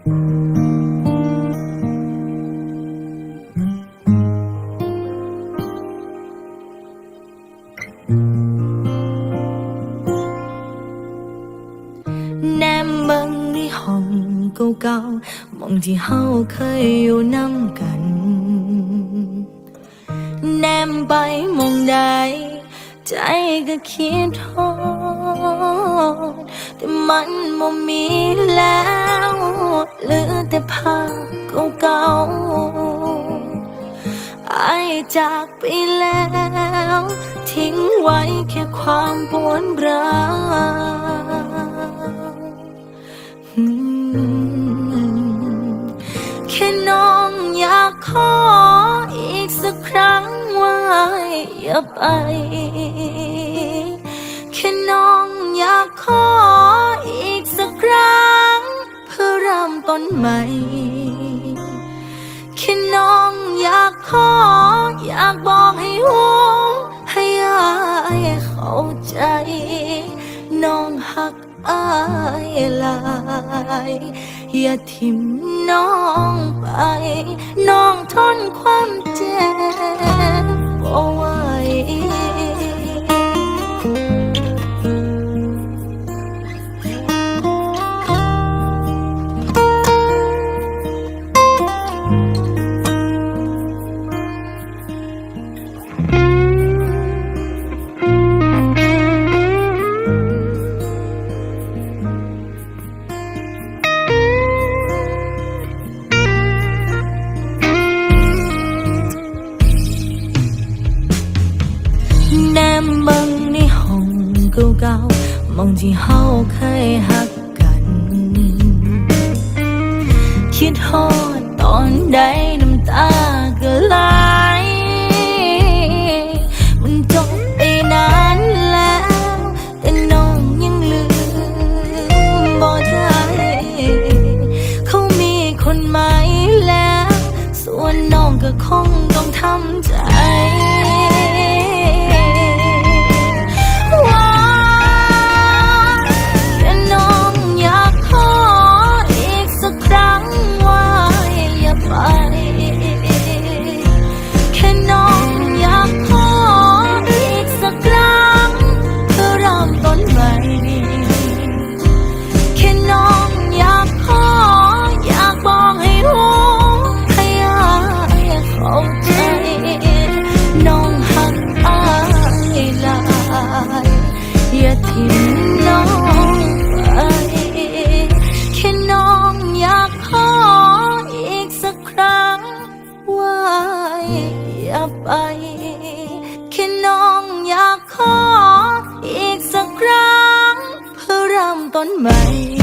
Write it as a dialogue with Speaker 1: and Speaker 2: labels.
Speaker 1: แนมบิ่งในห้องเก่าๆมองที่เฮาเคยอยู่น้ำกัน แนมไปมองใดใจก็คิดทอดแต่มันบ่มีแล้ว เหลือแต่ภาพเก่าๆอจากไปแล้ว ทิ้งไว้แค่ความปวดร้าวแค่น้องอยากขออีกสักครั้งว่าอย่าไป ขออยากบอกให้หูให้อายเข้าใจ น้องหักอายหลาย อย่าทิมน้องไป น้องทนความเจ็บ มองที่เฮาเคยหักกันคิดฮอดตอนใดน้ำตาก็ไหลมันจบไปนานแล้ว แต่น้องยังลืมบ่ได้เขามีคนใหม่แล้ว ส่วนน้องก็คงต้องทำใจ ต้นใหม่